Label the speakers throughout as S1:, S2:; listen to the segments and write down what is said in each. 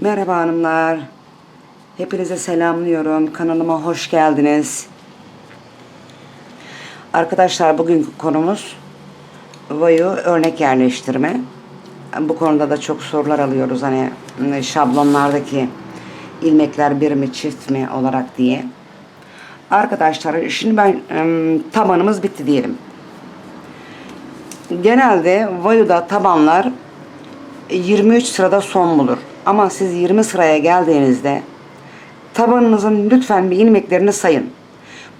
S1: Merhaba hanımlar. Hepinize selamlıyorum. Kanalıma hoş geldiniz. Arkadaşlar bugünkü konumuz vayu örnek yerleştirme. Bu konuda da çok sorular alıyoruz hani şablonlardaki ilmekler bir mi çift mi olarak diye. Arkadaşlar şimdi ben tabanımız bitti diyelim. Genelde vayuda tabanlar 23 sırada son bulur. Ama siz 20 sıraya geldiğinizde tabanınızın lütfen bir ilmeklerini sayın.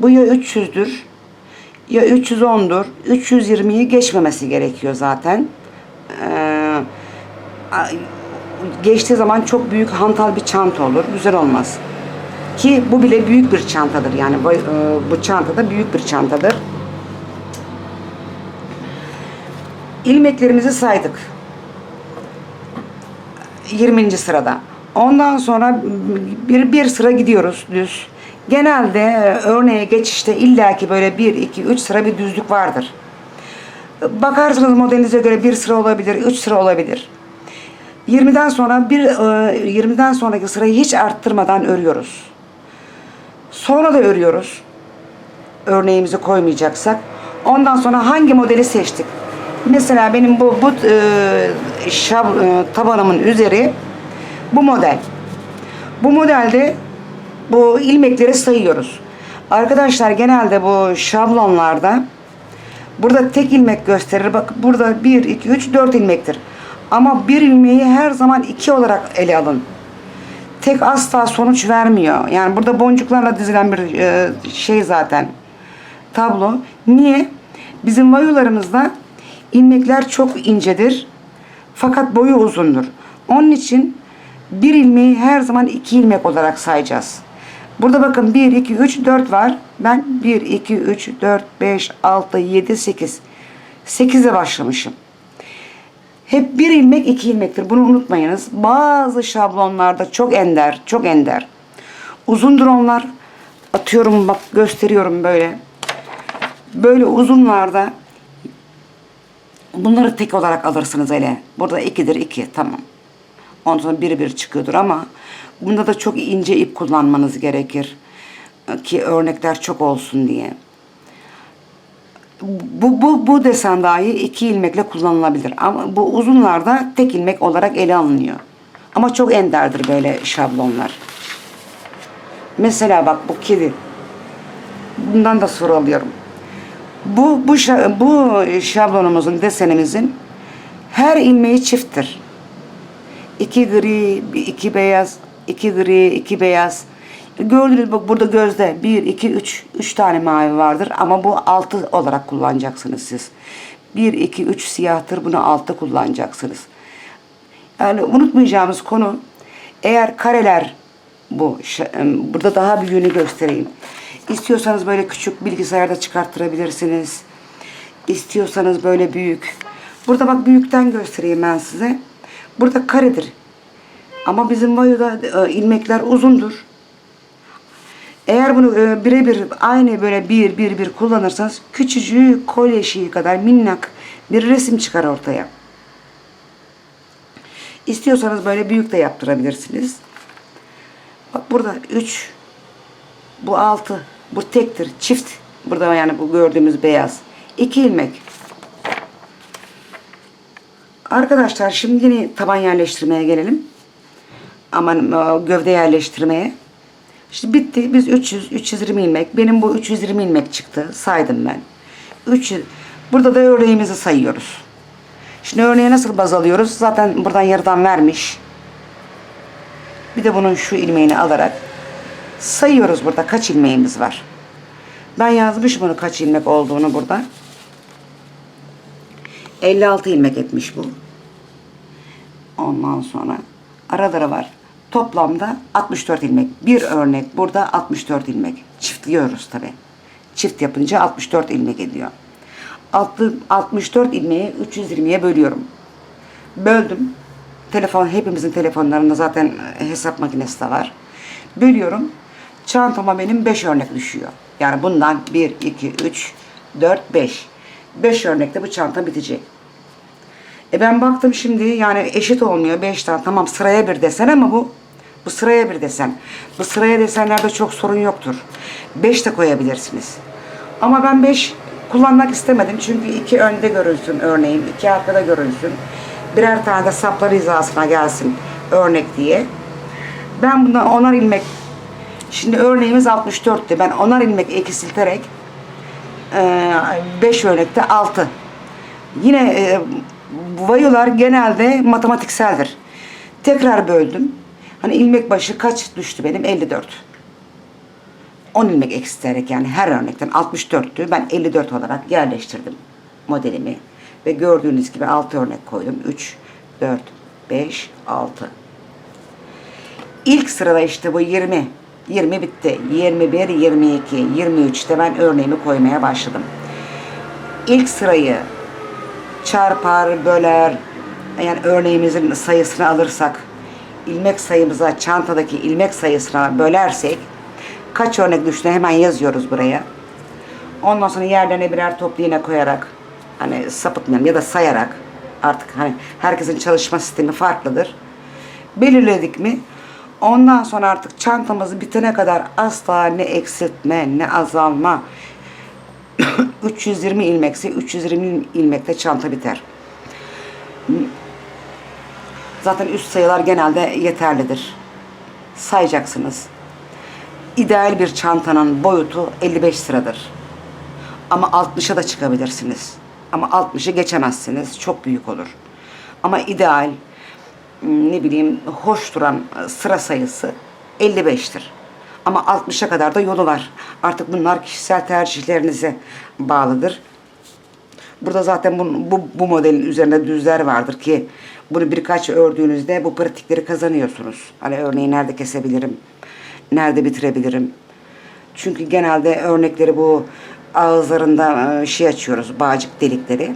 S1: Bu ya 300'dür ya 310'dur. 320'yi geçmemesi gerekiyor zaten. Ee, geçtiği zaman çok büyük hantal bir çanta olur. Güzel olmaz. Ki bu bile büyük bir çantadır. Yani bu, e, bu çanta da büyük bir çantadır. İlmeklerimizi saydık. 20. sırada. Ondan sonra bir, bir sıra gidiyoruz düz. Genelde e, örneğe geçişte illaki böyle 1, 2, 3 sıra bir düzlük vardır. Bakarsınız modelinize göre bir sıra olabilir, 3 sıra olabilir. 20'den sonra bir e, 20'den sonraki sırayı hiç arttırmadan örüyoruz. Sonra da örüyoruz. Örneğimizi koymayacaksak. Ondan sonra hangi modeli seçtik? Mesela benim bu bu e, şab, e, tabanımın üzeri bu model. Bu modelde bu ilmekleri sayıyoruz. Arkadaşlar genelde bu şablonlarda burada tek ilmek gösterir. Bak burada 1, 2, 3, 4 ilmektir. Ama bir ilmeği her zaman iki olarak ele alın. Tek asla sonuç vermiyor. Yani burada boncuklarla dizilen bir e, şey zaten tablo. Niye? Bizim vayularımızda ilmekler çok incedir. Fakat boyu uzundur. Onun için bir ilmeği her zaman iki ilmek olarak sayacağız. Burada bakın 1, 2, 3, 4 var. Ben 1, 2, 3, 4, 5, 6, 7, 8. 8'e başlamışım. Hep bir ilmek iki ilmektir. Bunu unutmayınız. Bazı şablonlarda çok ender, çok ender. Uzundur onlar. Atıyorum bak gösteriyorum böyle. Böyle uzunlarda bunları tek olarak alırsınız hele. Burada ikidir iki tamam. Ondan sonra biri bir çıkıyordur ama bunda da çok ince ip kullanmanız gerekir. Ki örnekler çok olsun diye. Bu, bu, bu desen dahi iki ilmekle kullanılabilir. Ama bu uzunlarda tek ilmek olarak ele alınıyor. Ama çok enderdir böyle şablonlar. Mesela bak bu kedi. Bundan da soru alıyorum. Bu, bu, bu şablonumuzun, desenimizin her ilmeği çifttir. İki gri, iki beyaz, iki gri, iki beyaz. Gördünüz bak burada gözde bir, iki, üç, üç tane mavi vardır ama bu altı olarak kullanacaksınız siz. Bir, iki, üç siyahtır bunu altı kullanacaksınız. Yani unutmayacağımız konu eğer kareler bu burada daha büyüğünü göstereyim. İstiyorsanız böyle küçük bilgisayarda çıkarttırabilirsiniz. İstiyorsanız böyle büyük. Burada bak büyükten göstereyim ben size. Burada karedir. Ama bizim vayoda e, ilmekler uzundur. Eğer bunu e, birebir aynı böyle bir bir bir kullanırsanız küçücük kolye şeyi kadar minnak bir resim çıkar ortaya. İstiyorsanız böyle büyük de yaptırabilirsiniz. Bak burada 3 bu 6 bu tektir çift burada yani bu gördüğümüz beyaz 2 ilmek. Arkadaşlar şimdi yine taban yerleştirmeye gelelim. Aman e, gövde yerleştirmeye. İşte bitti. Biz 300 320 ilmek. Benim bu 320 ilmek çıktı. Saydım ben. 300 Burada da örneğimizi sayıyoruz. Şimdi örneğe nasıl baz alıyoruz? Zaten buradan yarıdan vermiş. Bir de bunun şu ilmeğini alarak sayıyoruz burada kaç ilmeğimiz var. Ben yazmışım bunu kaç ilmek olduğunu burada. 56 ilmek etmiş bu. Ondan sonra araları var. Toplamda 64 ilmek. Bir örnek burada 64 ilmek. Çiftliyoruz tabi. Çift yapınca 64 ilmek ediyor. Altı- 64 ilmeği 320'ye bölüyorum. Böldüm. Telefon hepimizin telefonlarında zaten hesap makinesi de var. Bölüyorum. Çantama benim 5 örnek düşüyor. Yani bundan 1, 2, 3, 4, 5. 5 örnekte bu çanta bitecek. E ben baktım şimdi yani eşit olmuyor 5 tane. Tamam sıraya bir desen ama bu bu sıraya bir desen. Bu sıraya desenlerde çok sorun yoktur. 5 de koyabilirsiniz. Ama ben 5 kullanmak istemedim. Çünkü iki önde görünsün örneğin, iki arkada görünsün. Birer tane de saplar hizasına gelsin örnek diye. Ben bundan onar ilmek Şimdi örneğimiz 64'tü. Ben onar ilmek eksilterek 5 örnekte 6. Yine e, vayolar genelde matematikseldir. Tekrar böldüm. Hani ilmek başı kaç düştü benim? 54. 10 ilmek eksilterek yani her örnekten 64'tü. Ben 54 olarak yerleştirdim modelimi. Ve gördüğünüz gibi 6 örnek koydum. 3, 4, 5, 6. İlk sırada işte bu 20. 20 bitti. 21, 22, 23'te ben örneğimi koymaya başladım. İlk sırayı çarpar, böler, yani örneğimizin sayısını alırsak, ilmek sayımıza, çantadaki ilmek sayısına bölersek, kaç örnek düştüğünü hemen yazıyoruz buraya. Ondan sonra yerlerine birer toplu iğne koyarak, hani sapıtmayalım ya da sayarak, artık hani herkesin çalışma sistemi farklıdır. Belirledik mi? Ondan sonra artık çantamız bitene kadar asla ne eksiltme ne azalma 320 ilmekse 320 ilmekte çanta biter. Zaten üst sayılar genelde yeterlidir. Sayacaksınız. İdeal bir çantanın boyutu 55 sıradır. Ama 60'a da çıkabilirsiniz. Ama 60'ı geçemezsiniz. Çok büyük olur. Ama ideal ne bileyim hoş duran sıra sayısı 55'tir. Ama 60'a kadar da yolu var. Artık bunlar kişisel tercihlerinize bağlıdır. Burada zaten bu, bu, bu modelin üzerinde düzler vardır ki bunu birkaç ördüğünüzde bu pratikleri kazanıyorsunuz. Hani örneği nerede kesebilirim, nerede bitirebilirim. Çünkü genelde örnekleri bu ağızlarında e, şey açıyoruz, bağcık delikleri.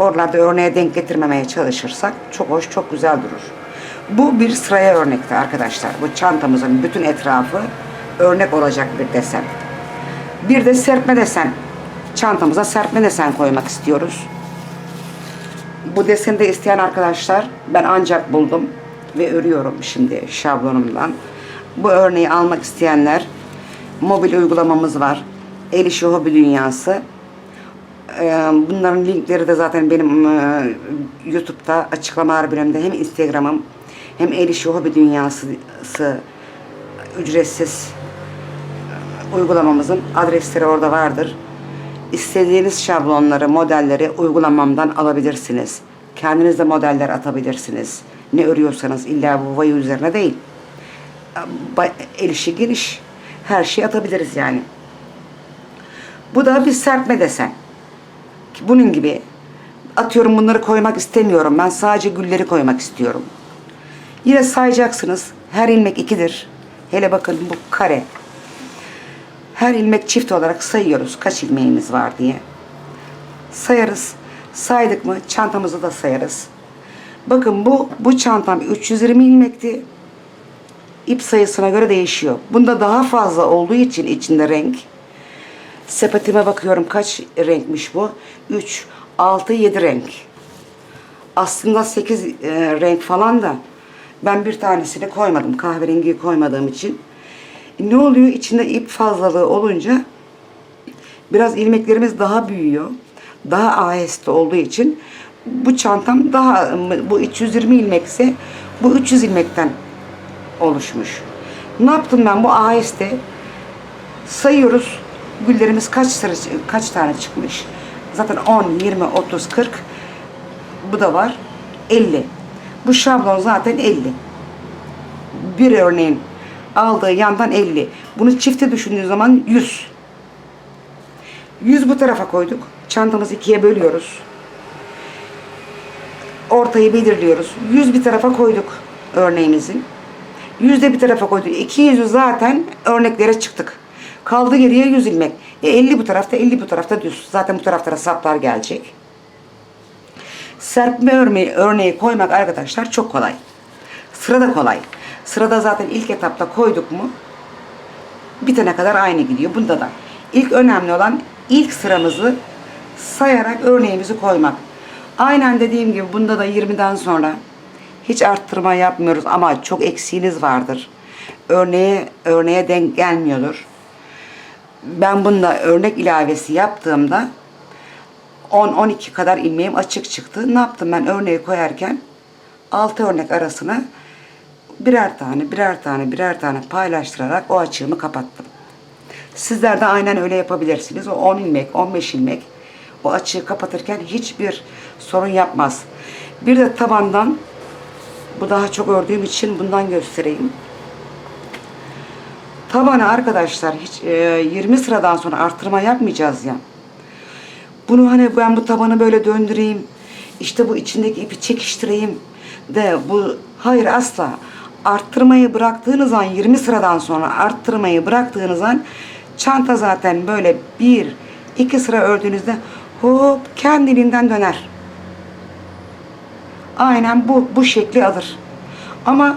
S1: Oralarda örneğe denk getirmemeye çalışırsak çok hoş, çok güzel durur. Bu bir sıraya örnekti arkadaşlar. Bu çantamızın bütün etrafı örnek olacak bir desen. Bir de serpme desen. Çantamıza serpme desen koymak istiyoruz. Bu deseni de isteyen arkadaşlar ben ancak buldum ve örüyorum şimdi şablonumdan. Bu örneği almak isteyenler mobil uygulamamız var. El işi hobi dünyası. Ee, Bunların linkleri de zaten benim e, YouTube'da açıklamalar bölümünde hem Instagram'ım hem El işi hobi dünyası ücretsiz uygulamamızın adresleri orada vardır. İstediğiniz şablonları, modelleri uygulamamdan alabilirsiniz. Kendiniz de modeller atabilirsiniz. Ne örüyorsanız illa bu vayu üzerine değil. El işi geniş. Her şeyi atabiliriz yani. Bu da bir serpme desen. Bunun gibi atıyorum bunları koymak istemiyorum. Ben sadece gülleri koymak istiyorum. Yine sayacaksınız. Her ilmek ikidir. Hele bakın bu kare. Her ilmek çift olarak sayıyoruz. Kaç ilmeğimiz var diye. Sayarız. Saydık mı çantamızı da sayarız. Bakın bu bu çantam 320 ilmekti. İp sayısına göre değişiyor. Bunda daha fazla olduğu için içinde renk. Sepetime bakıyorum kaç renkmiş bu? 3, 6, 7 renk. Aslında 8 e, renk falan da ben bir tanesini koymadım. Kahverengiyi koymadığım için. Ne oluyor? İçinde ip fazlalığı olunca biraz ilmeklerimiz daha büyüyor. Daha aheste olduğu için bu çantam daha bu 320 ilmekse bu 300 ilmekten oluşmuş. Ne yaptım ben bu aheste sayıyoruz. Güllerimiz kaç sıra kaç tane çıkmış? Zaten 10, 20, 30, 40 bu da var. 50. Bu şablon zaten 50. Bir örneğin aldığı yandan 50. Bunu çifte düşündüğün zaman 100. 100 bu tarafa koyduk. Çantamızı ikiye bölüyoruz. Ortayı belirliyoruz. 100 bir tarafa koyduk örneğimizin. 100 de bir tarafa koyduk. 200'ü zaten örneklere çıktık. Kaldı geriye 100 ilmek. E 50 bu tarafta 50 bu tarafta düz. Zaten bu taraflara saplar gelecek. Serpme örneği, örneği koymak arkadaşlar çok kolay. Sırada kolay. Sırada zaten ilk etapta koyduk mu bitene kadar aynı gidiyor. Bunda da. İlk önemli olan ilk sıramızı sayarak örneğimizi koymak. Aynen dediğim gibi bunda da 20'den sonra hiç arttırma yapmıyoruz ama çok eksiğiniz vardır. Örneğe örneğe denk gelmiyordur. Ben bunda örnek ilavesi yaptığımda 10-12 kadar ilmeğim açık çıktı. Ne yaptım ben örneği koyarken 6 örnek arasına birer tane, birer tane, birer tane paylaştırarak o açığımı kapattım. Sizler de aynen öyle yapabilirsiniz. O 10 ilmek, 15 ilmek o açığı kapatırken hiçbir sorun yapmaz. Bir de tabandan bu daha çok ördüğüm için bundan göstereyim. Tabanı arkadaşlar hiç e, 20 sıradan sonra arttırma yapmayacağız ya. Bunu hani ben bu tabanı böyle döndüreyim. işte bu içindeki ipi çekiştireyim de bu hayır asla. Arttırmayı bıraktığınız an 20 sıradan sonra arttırmayı bıraktığınız an çanta zaten böyle bir iki sıra ördüğünüzde hop kendiliğinden döner. Aynen bu bu şekli alır. Ama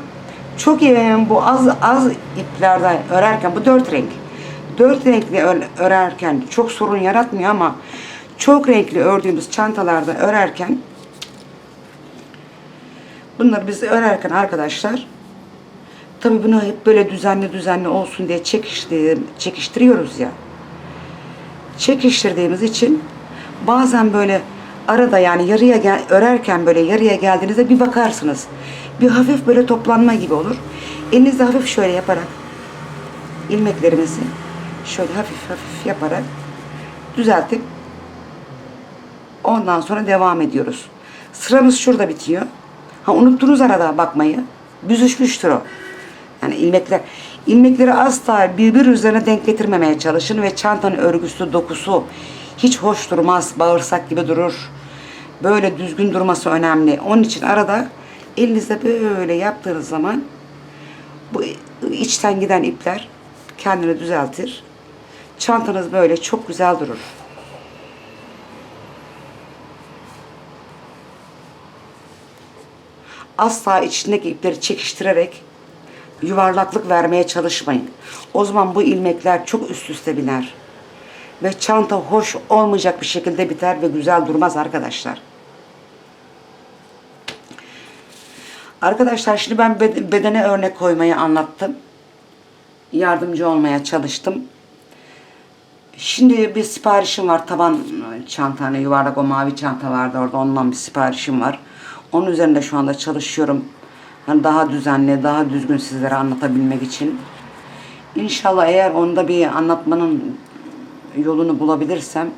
S1: çok iyi bu az az iplerden örerken bu dört renk. Dört renkli ör- örerken çok sorun yaratmıyor ama çok renkli ördüğümüz çantalarda örerken bunları biz örerken arkadaşlar tabi bunu hep böyle düzenli düzenli olsun diye çekiştir, çekiştiriyoruz ya çekiştirdiğimiz için bazen böyle arada yani yarıya gel, örerken böyle yarıya geldiğinizde bir bakarsınız. Bir hafif böyle toplanma gibi olur. Elinizde hafif şöyle yaparak ilmeklerimizi şöyle hafif hafif yaparak düzeltip ondan sonra devam ediyoruz. Sıramız şurada bitiyor. Ha unuttunuz arada bakmayı. Büzüşmüştür o. Yani ilmekler ilmekleri asla birbir üzerine denk getirmemeye çalışın ve çantanın örgüsü, dokusu hiç hoş durmaz. Bağırsak gibi durur. Böyle düzgün durması önemli. Onun için arada elinizde böyle yaptığınız zaman bu içten giden ipler kendini düzeltir. Çantanız böyle çok güzel durur. Asla içindeki ipleri çekiştirerek yuvarlaklık vermeye çalışmayın. O zaman bu ilmekler çok üst üste biner. Ve çanta hoş olmayacak bir şekilde biter ve güzel durmaz arkadaşlar. Arkadaşlar şimdi ben bed- bedene örnek koymayı anlattım. Yardımcı olmaya çalıştım. Şimdi bir siparişim var. Taban çanta hani yuvarlak o mavi çanta vardı orada. Ondan bir siparişim var. Onun üzerinde şu anda çalışıyorum. Hani daha düzenli, daha düzgün sizlere anlatabilmek için. İnşallah eğer onda bir anlatmanın yolunu bulabilirsem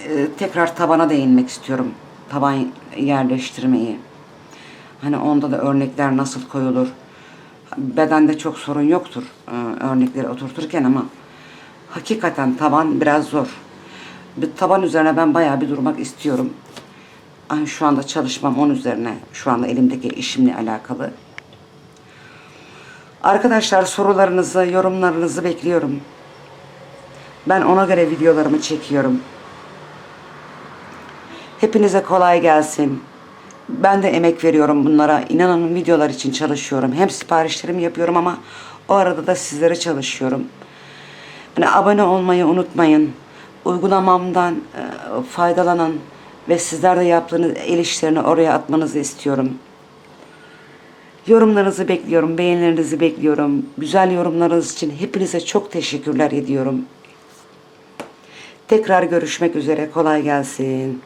S1: e, tekrar tabana değinmek istiyorum. Taban yerleştirmeyi. Hani onda da örnekler nasıl koyulur. Bedende çok sorun yoktur e, örnekleri oturturken ama hakikaten taban biraz zor. Bir taban üzerine ben bayağı bir durmak istiyorum. Ay, şu anda çalışmam onun üzerine. Şu anda elimdeki işimle alakalı. Arkadaşlar sorularınızı, yorumlarınızı bekliyorum. Ben ona göre videolarımı çekiyorum. Hepinize kolay gelsin. Ben de emek veriyorum bunlara. İnanın videolar için çalışıyorum. Hem siparişlerimi yapıyorum ama o arada da sizlere çalışıyorum. Hani abone olmayı unutmayın. Uygulamamdan e, faydalanın ve sizler de yaptığınız el işlerini oraya atmanızı istiyorum. Yorumlarınızı bekliyorum, beğenilerinizi bekliyorum. Güzel yorumlarınız için hepinize çok teşekkürler ediyorum. Tekrar görüşmek üzere. Kolay gelsin.